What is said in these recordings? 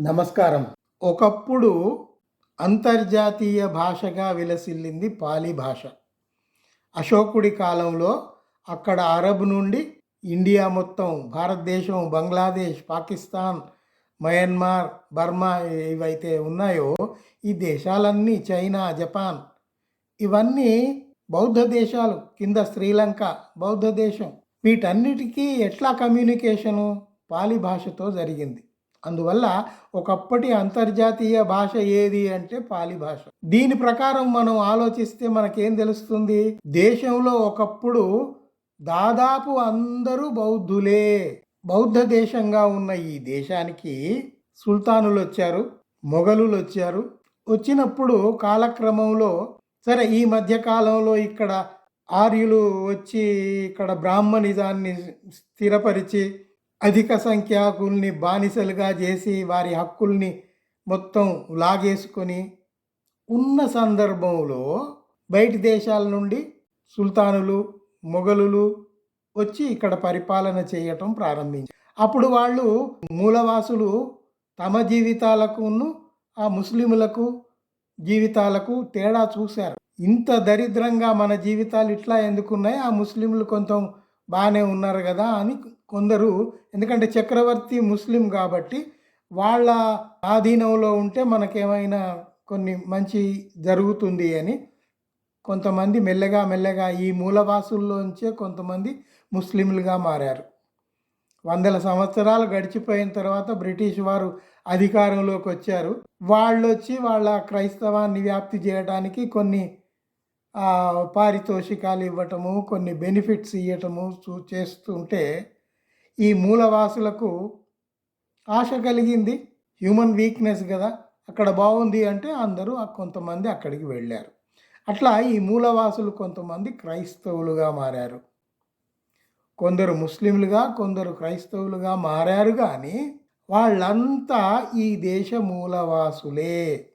నమస్కారం. ఒకప్పుడు అంతర్జాతీయ భాషగా విలసిల్లింది పాలీ భాష. అశోకుడి కాలంలో అక్కడ అరబ్ నుండి ఇండియా మొత్తం భారతదేశం బంగ్లాదేశ్ పాకిస్తాన్ మయన్మార్ బర్మా ఏవైతే ఉన్నాయో ఈ దేశాలన్నీ చైనా జపాన్ ఇవన్నీ బౌద్ధ దేశాలు కింద శ్రీలంక బౌద్ధ దేశం వీటన్నిటికీ ఎట్లా కమ్యూనికేషను పాలి భాషతో జరిగింది. అందువల్ల ఒకప్పటి అంతర్జాతీయ భాష ఏది అంటే పాలి భాష. దీని ప్రకారం మనం ఆలోచిస్తే మనకేం తెలుస్తుంది? దేశంలో ఒకప్పుడు దాదాపు అందరూ బౌద్ధులే. బౌద్ధ దేశంగా ఉన్న ఈ దేశానికి సుల్తానులు వచ్చారు మొఘలులు వచ్చారు. వచ్చినప్పుడు కాలక్రమంలో సరే ఈ మధ్య కాలంలో ఇక్కడ ఆర్యులు వచ్చి ఇక్కడ బ్రాహ్మణిజాన్ని స్థిరపరిచి అధిక సంఖ్యాకుల్ని బానిసలుగా చేసి వారి హక్కుల్ని మొత్తం లాగేసుకొని ఉన్న సందర్భంలో బయటి దేశాల నుండి సుల్తానులు మొఘలులు వచ్చి ఇక్కడ పరిపాలన చేయటం ప్రారంభించారు. అప్పుడు వాళ్ళు మూలవాసులు తమ జీవితాలకును ఆ ముస్లిములకు జీవితాలకు తేడా చూశారు. ఇంత దరిద్రంగా మన జీవితాలు ఇట్లా ఎందుకున్నాయి? ఆ ముస్లింలు కొంచెం బాగానే ఉన్నారు కదా అని కొందరు ఎందుకంటే చక్రవర్తి ముస్లిం కాబట్టి వాళ్ళ ఆధీనంలో ఉంటే మనకేమైనా కొన్ని మంచి జరుగుతుంది అని కొంతమంది మెల్లగా మెల్లగా ఈ మూలవాసుల్లోంచే కొంతమంది ముస్లింలుగా మారారు. వందల సంవత్సరాలు గడిచిపోయిన తర్వాత బ్రిటిష్ వారు అధికారంలోకి వచ్చారు వాళ్ళు వచ్చి వాళ్ళ క్రైస్తవాన్ని వ్యాప్తి చేయడానికి కొన్ని పారితోషికాలు ఇవ్వటము కొన్ని బెనిఫిట్స్ ఇవ్వటము చూ చేస్తుంటే ఈ మూలవాసులకు ఆశ కలిగింది. హ్యూమన్ వీక్నెస్ కదా అక్కడ బాగుంది అంటే అందరూ కొంతమంది అక్కడికి వెళ్ళారు. అట్లా ఈ మూలవాసులు కొంతమంది క్రైస్తవులుగా మారారు. కొందరు ముస్లింలుగా కొందరు క్రైస్తవులుగా మారారు కానీ వాళ్ళంతా ఈ దేశ మూలవాసులే.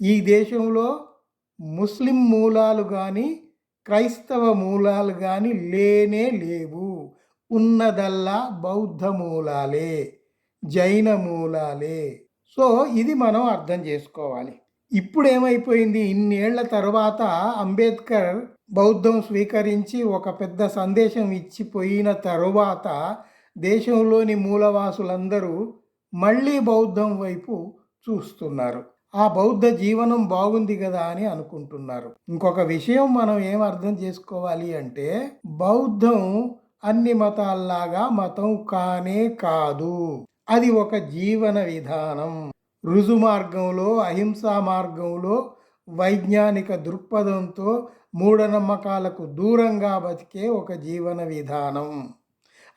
ఈ దేశంలో ముస్లిం మూలాలు కానీ క్రైస్తవ మూలాలు కానీ లేనే లేవు. ఉన్నదల్లా బౌద్ధ మూలాలే జైన మూలాలే. సో ఇది మనం అర్థం చేసుకోవాలి. ఇప్పుడు ఏమైపోయింది ఇన్నేళ్ళ తర్వాత అంబేద్కర్ బౌద్ధం స్వీకరించి ఒక పెద్ద సందేశం ఇచ్చిపోయిన తరువాత దేశంలోని మూలవాసులందరూ మళ్ళీ బౌద్ధం వైపు చూస్తున్నారు. ఆ బౌద్ధ జీవనం బాగుంది కదా అని అనుకుంటున్నారు. ఇంకొక విషయం మనం ఏం అర్థం చేసుకోవాలి అంటే బౌద్ధం అన్ని మతాల్లాగా మతం కానే కాదు. అది ఒక జీవన విధానం. రుజు మార్గంలో అహింసా మార్గంలో వైజ్ఞానిక దృక్పథంతో మూఢనమ్మకాలకు దూరంగా బతికే ఒక జీవన విధానం.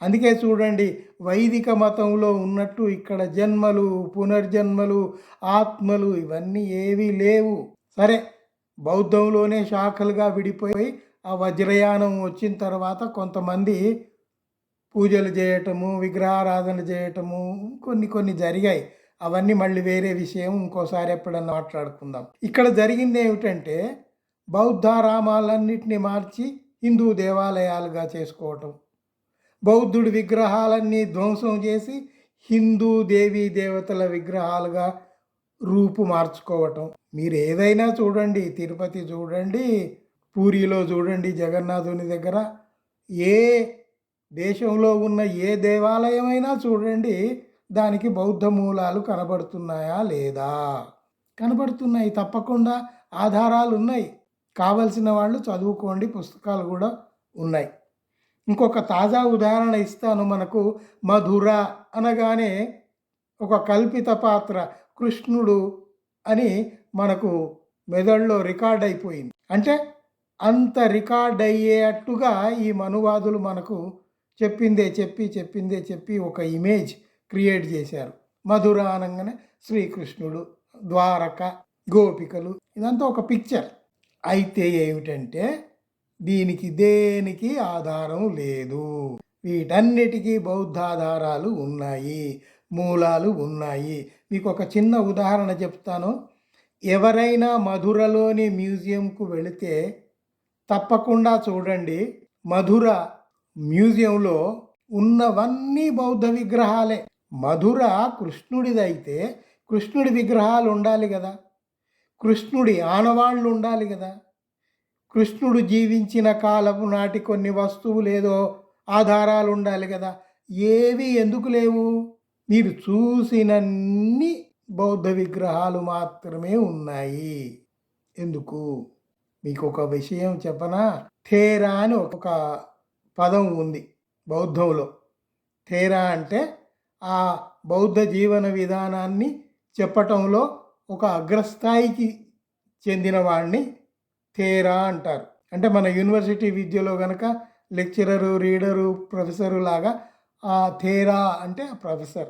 అందుకే చూడండి వైదిక మతంలో ఉన్నట్టు ఇక్కడ జన్మలు పునర్జన్మలు ఆత్మలు ఇవన్నీ ఏవీ లేవు. సరే బౌద్ధంలోనే శాఖలుగా విడిపోయి ఆ వజ్రయానం వచ్చిన తర్వాత కొంతమంది పూజలు చేయటము విగ్రహారాధన చేయటము కొన్ని కొన్ని జరిగాయి. అవన్నీ మళ్ళీ వేరే విషయం ఇంకోసారి ఎప్పుడన్నా మాట్లాడుకుందాం. ఇక్కడ జరిగింది ఏమిటంటే బౌద్ధారామాలన్నింటినీ మార్చి హిందూ దేవాలయాలుగా చేసుకోవటం. బౌద్ధుడి విగ్రహాలన్నీ ధ్వంసం చేసి హిందూ దేవీ దేవతల విగ్రహాలుగా రూపు మార్చుకోవటం. మీరు ఏదైనా చూడండి తిరుపతి చూడండి పూరిలో చూడండి జగన్నాథుని దగ్గర ఏ దేశంలో ఉన్న ఏ దేవాలయమైనా చూడండి దానికి బౌద్ధ మూలాలు కనబడుతున్నాయా లేదా? కనబడుతున్నాయి తప్పకుండా ఆధారాలు ఉన్నాయి కావలసిన వాళ్ళు చదువుకోండి పుస్తకాలు కూడా ఉన్నాయి. ఇంకొక తాజా ఉదాహరణ ఇస్తాను మనకు మధుర అనగానే ఒక కల్పిత పాత్ర కృష్ణుడు అని మనకు మెదడులో రికార్డ్ అయిపోయింది. అంటే అంత రికార్డ్ అయ్యేట్టుగా ఈ మనువాదులు మనకు చెప్పిందే చెప్పి చెప్పిందే చెప్పి ఒక ఇమేజ్ క్రియేట్ చేశారు. మధుర అనగానే శ్రీకృష్ణుడు ద్వారక గోపికలు ఇదంతా ఒక పిక్చర్. అయితే ఏమిటంటే దీనికి దేనికి ఆధారం లేదు. వీటన్నిటికీ బౌద్ధాధారాలు ఉన్నాయి మూలాలు ఉన్నాయి. మీకు ఒక చిన్న ఉదాహరణ చెప్తాను. ఎవరైనా మధురలోని మ్యూజియంకు వెళితే తప్పకుండా చూడండి. మధుర మ్యూజియంలో ఉన్నవన్నీ బౌద్ధ విగ్రహాలే. మధుర కృష్ణుడిదైతే కృష్ణుడి విగ్రహాలు ఉండాలి కదా. కృష్ణుడి ఆనవాళ్ళు ఉండాలి కదా. కృష్ణుడు జీవించిన కాలపు నాటి కొన్ని వస్తువులు ఏదో ఆధారాలు ఉండాలి కదా. ఏవి ఎందుకు లేవు? మీరు చూసినన్ని బౌద్ధ విగ్రహాలు మాత్రమే ఉన్నాయి. ఎందుకు? మీకు ఒక విషయం చెప్పనా? థేరా అని ఒక పదం ఉంది బౌద్ధంలో. థేరా అంటే ఆ బౌద్ధ జీవన విధానాన్ని చెప్పటంలో ఒక అగ్రస్థాయికి చెందిన వాడిని థేరా అంటారు. అంటే మన యూనివర్సిటీ విద్యలో కనుక లెక్చరరు రీడరు ప్రొఫెసరు లాగా ఆ థేరా అంటే ఆ ప్రొఫెసర్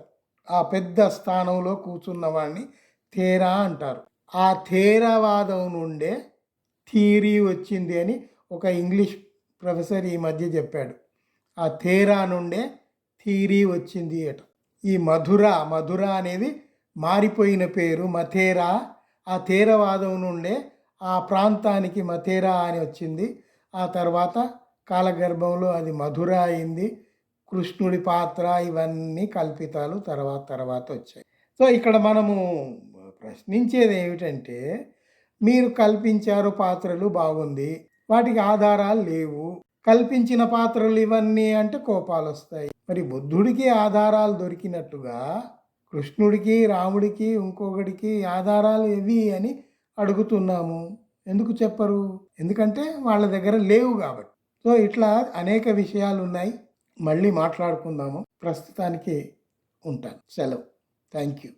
ఆ పెద్ద స్థానంలో కూర్చున్న వాడిని థేరా అంటారు. ఆ థేరావాదం నుండే థీరీ వచ్చింది అని ఒక ఇంగ్లీష్ ప్రొఫెసర్ ఈ మధ్య చెప్పాడు. ఆ థేరా నుండే థీరీ వచ్చింది అట ఈ మధుర మధుర అనేది మారిపోయిన పేరు మథేరా. ఆ థేరవాదం నుండే ఆ ప్రాంతానికి మథేరా అని వచ్చింది. ఆ తర్వాత కాలగర్భంలో అది మధుర అయింది. కృష్ణుడి పాత్ర ఇవన్నీ కల్పితాలు తర్వాత తర్వాత వచ్చాయి. సో ఇక్కడ మనము ప్రశ్నించేది ఏమిటంటే మీరు కల్పించారు పాత్రలు బాగుంది. వాటికి ఆధారాలు లేవు. కల్పించిన పాత్రలు ఇవన్నీ అంటే కోపాలు వస్తాయి. మరి బుద్ధుడికి ఆధారాలు దొరికినట్టుగా కృష్ణుడికి రాముడికి ఇంకొకడికి ఆధారాలు ఇవి అని అడుగుతున్నాము. ఎందుకు చెప్పరు? ఎందుకంటే వాళ్ళ దగ్గర లేవు కాబట్టి. సో ఇట్లా అనేక విషయాలు ఉన్నాయి మళ్ళీ మాట్లాడుకుందాము. ప్రస్తుతానికి ఉంటాను. సెలవు. Thank you